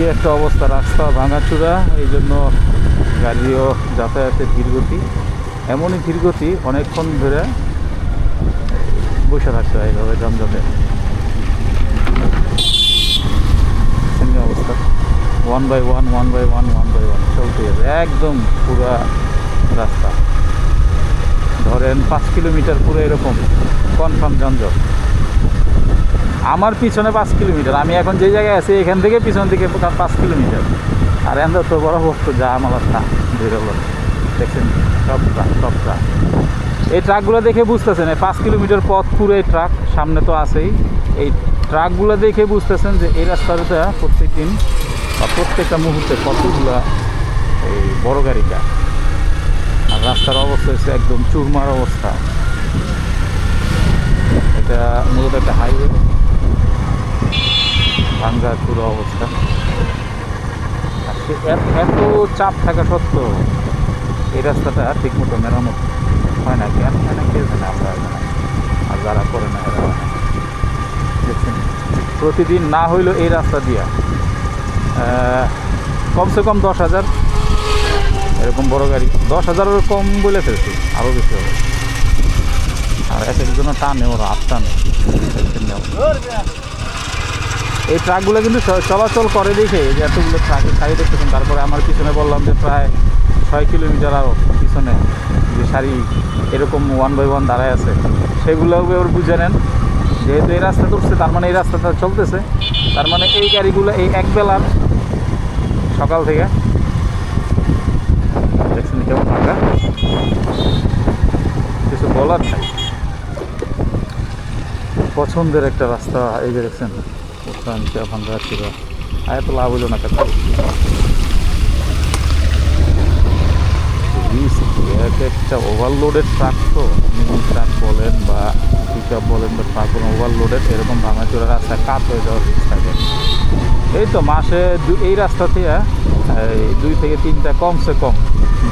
কি একটা অবস্থা, রাস্তা ভাঙাচুরা এই জন্য গাড়িও যাতায়াতের ধীরগতি। এমনই ধীরগতি অনেকক্ষণ ধরে বসে থাকতে হয় এইভাবে যানজটে। অবস্থা। One by one one by one one by one চলতে একদম পুরা রাস্তা। ধরেন পাঁচ কিলোমিটার পুরো এরকম কনফার্ম জঞ্জট আমার পিছনে পাঁচ কিলোমিটার। আমি এখন যে জায়গায় আছি, এখান থেকে পিছন থেকে পাঁচ কিলোমিটার। আর এখান তো বড় বস্তু যা আমার না বেরোলো দেখছেন? সব ট্রাক সব ট্রাক। এই ট্রাকগুলো দেখে বুঝতেছেন, এই পাঁচ কিলোমিটার পথ পুরো এই ট্রাক, সামনে তো আছেই। এই ট্রাকগুলো দেখে বুঝতেছেন যে এই রাস্তাটা প্রত্যেক দিন বা প্রত্যেকটা মুহূর্তে কতগুলা এই বড় গাড়িটা আর রাস্তার অবস্থা হচ্ছে একদম চুরমার অবস্থা। এটা মূলত একটা হাইওয়ে ভাঙ্গা পুরো অবস্থা এত- চাপ থাকা সত্ত্বেও এই রাস্তাটা ঠিকমতো মেরামত হয় না কেন হয় না কে জানে, আমরা না। আর যারা করে না, এরা। দেখছেন প্রতিদিন না হইলেও এই রাস্তা দিয়া কমসে কম দশ হাজার, এরকম বড় গাড়ি, দশ হাজারের কম বলে ফেলছি আরও বেশি হবে আর এক একজনের টানে, ওরা আট টানে দেখছেন না? এই ট্রাকগুলো কিন্তু চলাচল করে দেখে যে এতগুলো ট্রাকের সারি দেখতেছেন। তারপরে আমার পিছনে বললাম যে প্রায় ছয় কিলোমিটার আরও পিছনে যে সারি এরকম ওয়ান বাই ওয়ান দাঁড়ায় আছে। সেগুলোও এবার বুঝে নেন। যেহেতু এই রাস্তা উঠছে, তার মানে এই রাস্তাটা চলতেছে। তার মানে এই গাড়িগুলো এই এক বেলার সকাল থেকে। দেখছেন কেমন ফাঁকা। কিছু বলার নাই। পছন্দের একটা রাস্তা এই দেখছেন। আয় তো লাভ হইল না কথা এক একটা ওভারলোডেড ট্রাক তো ট্রাক বলেন বা পিক আপ বলেন বা ট্রাক বলেন ওভারলোডেড এরকম ভাঙাচোরা রাস্তায় কাত হয়ে যাওয়ার রিস্ক থাকে এই তো মাসে এই রাস্তা থেকে দুই থেকে তিনটা কমসে কম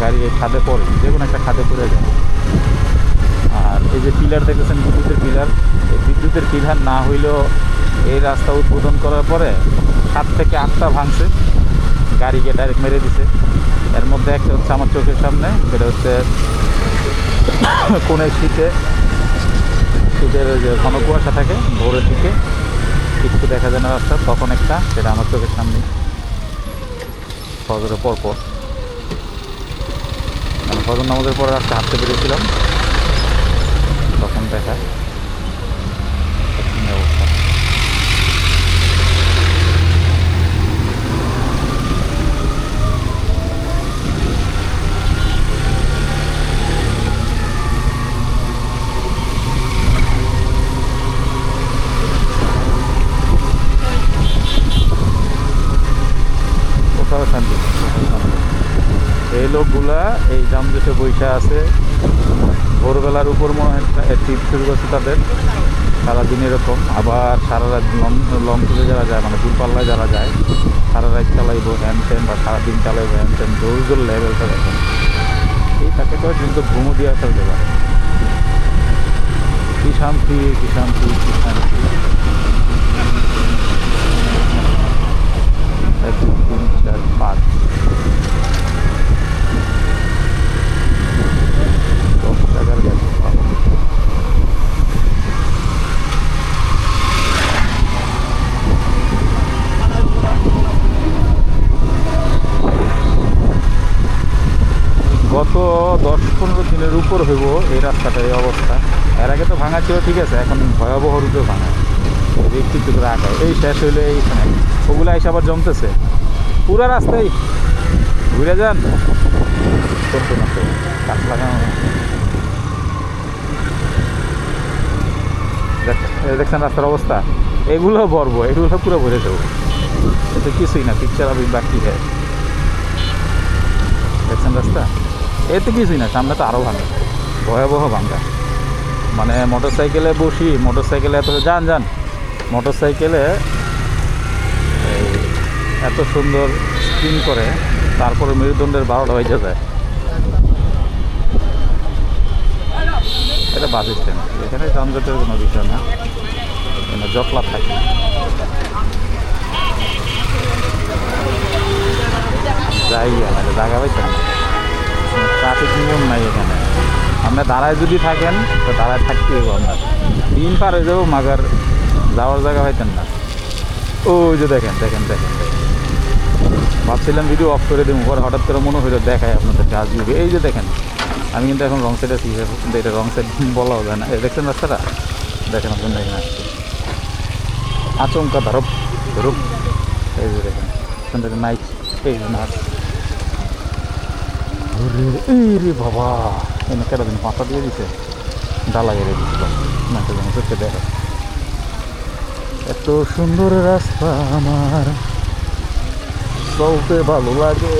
গাড়ি এই খাদে পড়ে যে কোনো একটা খাদে পড়ে যায় আর এই যে পিলার দেখেছেন বিদ্যুতের পিলার বিদ্যুতের পিলার না হইলেও এই রাস্তা উদ্বোধন করার পরে সাত থেকে আটটা ভাঙছে। গাড়িকে ডাইরেক্ট মেরে দিছে। এর মধ্যে একটা হচ্ছে আমার চোখের সামনে সেটা হচ্ছে কোনের শীতে, শীতের যে ঘন কুয়াশা থাকে, ভোরের দিকে কিছু দেখা যায় না রাস্তা, তখন একটা, সেটা আমার চোখের সামনে। ফজরের পর পর। আমি ফজর নামাজের পরে রাস্তা হাঁটতে পেরেছিলাম। তখন দেখা এই অবস্থা কোথাও শান্তি নেই, কোথাও শান্তি নেই। এই লোকগুলা এই জামজেটে বৈশা আছে। ভোরবেলার উপর মনে হয় ট্রিপ শুরু করছে তাদের। সারাদিন এরকম। আবার সারা রাত লং লং ট্যুরে যারা যায় মানে দূরপাল্লায় যারা যায় সারা রাত চালাইবো হ্যান ত্যান বা সারাদিন চালাইবো হ্যান ত্যান দৌড় লেভেলটা দেখেন। এই তাকে তো কিন্তু ঘুমো দিয়ে ফেলতে পারে। কি শান্তি কি শান্তি কি শান্তি এক দুই তিন চার পাঁচ দশ টাকার গাড়ি পাবো গত দশ পনেরো দিনের উপর হইব এই রাস্তাটার এই অবস্থা। এর আগে তো ভাঙা ছিল, ঠিক আছে, এখন ভয়াবহ রূপে ভাঙা। একটু একটু রাখা। এই শেষ হইলে এইখানে ওগুলো এসে আবার জমতেছে। পুরা রাস্তায় ঘুরে যান। করতো না তো। লাগানো দেখছেন রাস্তার অবস্থা? এগুলো বর্ব এগুলো পুরো ভরে যাব কিন্তু কিছুই না পিকচার আবি বাকি হ্যাঁ দেখছেন রাস্তা? এতে কিছুই না সামনে তো আরও ভাঙা ভয়াবহ ভাঙ্গা মানে মোটর সাইকেলে বসি মোটর সাইকেলে এত যান যান মোটর সাইকেলে এত সুন্দর স্পিন করে তারপরে মেরুদণ্ডের বারোটা হয়ে যায় এটা বাস স্ট্যান্ড এখানে যানজটের কোনো বিষয় না জটলা থাকে যাই জায়গা পাইছেন না ট্রাফিক নিয়ম নাই এখানে। আপনি দাঁড়ায় যদি থাকেন, তো দাঁড়ায় থাকতে হবে আপনার দিন পার হয়ে যাব মাগার যাওয়ার জায়গা পাইতেন না। ওই যে দেখেন দেখেন দেখেন। ভাবছিলাম ভিডিও অফ করে দেবো, পরে হঠাৎ করে মনে হলো দেখায় আপনাদেরকে আজ ভিডিও এই যে দেখেন, আমি কিন্তু এখন রং সাইডে আছি, কিন্তু এটা রং সাইড বলাও যায় না। দেখছেন রাস্তাটা? দেখেন আপনার দেখেন আসছে আচমকা ধরপ ধরুপ এই যে দেখেন নাইট এই যে নাচ রে বাবা! এনে কেটা দিন পাতা দিয়ে দিছে ডালা গেড়ে দিছিল না তো যেন চোখে দেখে। এত সুন্দর রাস্তা আমার। চলতে ভালো লাগে।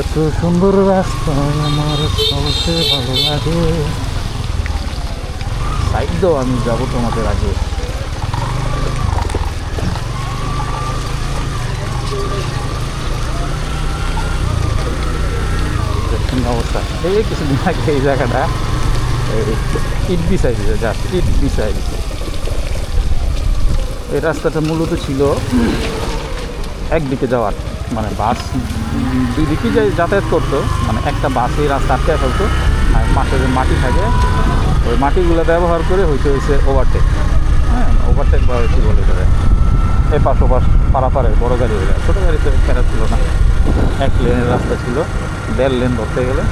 এত সুন্দর রাস্তা আমার, চলতে ভালো লাগে। সাইড আমি যাব তোমাদের আগে দেখুন অবস্থা। এই কিছুদিন আগে এই জায়গাটা ইট বিছাই দিছে জাস্ট ইট বিছাই দিছে। এই রাস্তাটা মূলত ছিল একদিকে যাওয়ার মানে বাস দুই দিকে যাই যাতায়াত করতো মানে একটা বাসে রাস্তা আটকে ফেলতো, আর পাশে যে মাটি থাকে, ওই মাটিগুলো ব্যবহার করে হইতে হয়েছে ওভারটেক হ্যাঁ ওভারটেক বা কী বলে করে এই পাশ ওপাশ পারাপারে বড় গাড়ি হয়ে যায়। ছোটো গাড়িতে ফেরা ছিল না। এক লেনের রাস্তা ছিল। দেড় লেন ধরতে গেলে।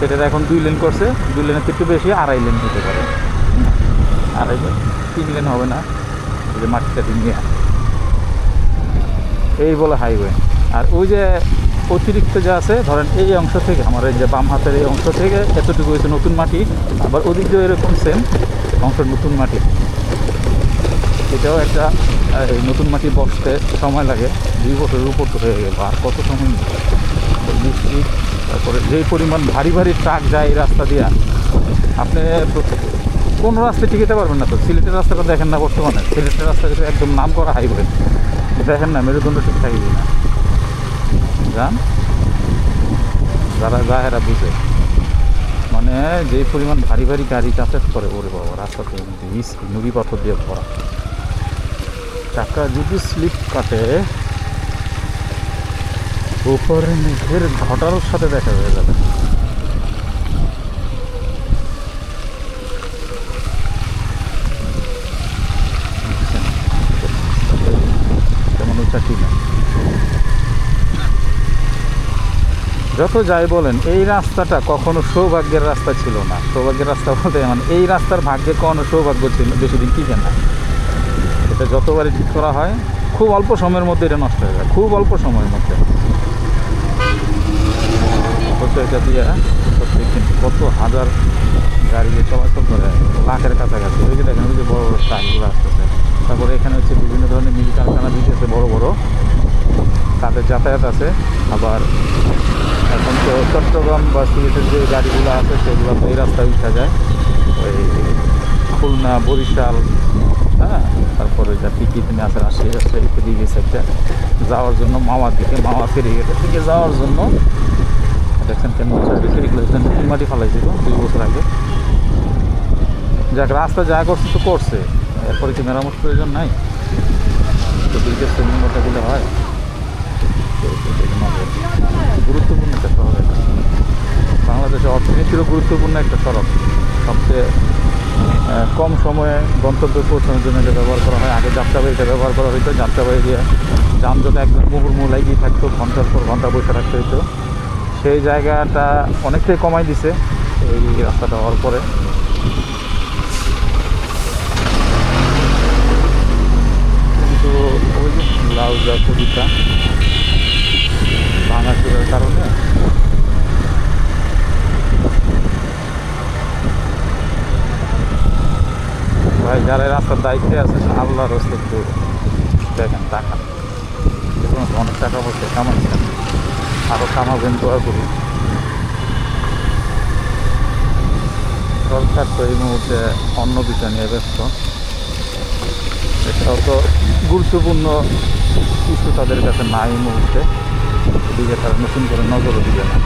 সেটার এখন দুই লেন করছে। দুই লেনের একটু বেশি, আড়াই লেন হতে পারে। আড়াই লেন? তিন লেন হবে না। যে মাটিটা নিয়ে। এই বলে হাইওয়ে আর ওই যে অতিরিক্ত যা আছে, ধরেন এই অংশ থেকে, আমার এই যে বাম হাতের এই অংশ থেকে এতটুকু হয়েছে নতুন মাটি। আবার ওদিক দিয়ে এরকম সেম অংশ নতুন মাটি। এটাও একটা এই নতুন মাটি বসতে সময় লাগে। দুই বছরের উপর তো হয়ে গেল। আর কত সময়? বৃষ্টি, তারপরে যেই পরিমাণ ভারী ভারী ট্রাক যায় এই রাস্তা দিয়া, আপনি কোন রাস্তায় টিকেতে পারবেন না তো? সিলেটের রাস্তাটা দেখেন না বর্তমানে। সিলেটের রাস্তা কিন্তু একদম নাম করা হাইওয়ে। দেখেন না, মেরুদণ্ড ঠিক থাকি না যান। যারা যায় এরা বুঝে। মানে যে পরিমাণ ভারী ভারী গাড়ি যাতায়াত করে, ওরে বাবা, রাস্তাতে নুড়ি পাথর দিয়ে ভরা। চাকা যদি স্লিপ কাটে, উপরে মেঘের ঘটার সাথে দেখা হয়ে যাবে। যত যাই বলেন, এই রাস্তাটা কখনো সৌভাগ্যের রাস্তা ছিল না। সৌভাগ্যের রাস্তা বলতে মানে এই রাস্তার ভাগ্যে কখনো সৌভাগ্য ছিল বেশি দিন টিকে না। এটা যতবারই ঠিক করা হয়, খুব অল্প সময়ের মধ্যে এটা নষ্ট হয়ে যায়। খুব অল্প সময়ের মধ্যে। এটা দিয়ে কত হাজার গাড়ি চলাচল করে। লাখের কাছাকাছি। ওই যে দেখেন, ওই যে বড় বড় ট্রাকগুলো আসতেছে। তারপরে এখানে হচ্ছে বিভিন্ন ধরনের মিল কারখানা দিতেছে বড় বড়। তাদের যাতায়াত আছে। আবার এখন তো চট্টগ্রাম বা সিলেটের যে গাড়িগুলো আছে, সেগুলো তো এই রাস্তায় উঠা যায়। ওই খুলনা, বরিশাল হ্যাঁ তারপরে যা টিকিট নিয়ে আসে আসে আছে এদিকে সাইডটা যাওয়ার জন্য মামার দিকে, মামা ফেরিঘাটের দিকে যাওয়ার জন্য দেখছেন কেন এগুলো এখানে মাটি ফালাইছিল দুই বছর আগে। যাক, রাস্তা যা করছে তো করছে। এরপরে কি মেরামত প্রয়োজন নাই? তো দুইটা শ্রেণির মধ্যে দিলে হয়। গুরুত্বপূর্ণ একটা এটা বাংলাদেশের অর্থনীতিরও গুরুত্বপূর্ণ একটা সড়ক। সবচেয়ে কম সময়ে গন্তব্যে পৌঁছানোর জন্য এটা ব্যবহার করা হয়। আগে যাত্রাবাড়িটা ব্যবহার করা হতো যাত্রাবাড়ি দিয়ে যানজট একদম মুহুর্মুহ লাগিয়ে থাকতো, ঘণ্টার পর ঘণ্টা বসে থাকতে হতো সেই জায়গাটা অনেকটাই কমাই দিছে এই রাস্তাটা হওয়ার পরে। রাস্তার দায়িত্বে আছে, আল্লাহর রস্তে একটু দেখেন টাকা। অনেক টাকা পয়সা কামাচ্ছেন আরও কামাবেন, দোয়া করি। সরকার তো এই মুহূর্তে অন্য বিষয় নিয়ে ব্যস্ত। এটাও তো গুরুত্বপূর্ণ কিছু তাদের কাছে নাই মুহূর্তে। এদিকে তারা নতুন করে নজরও দিবে না।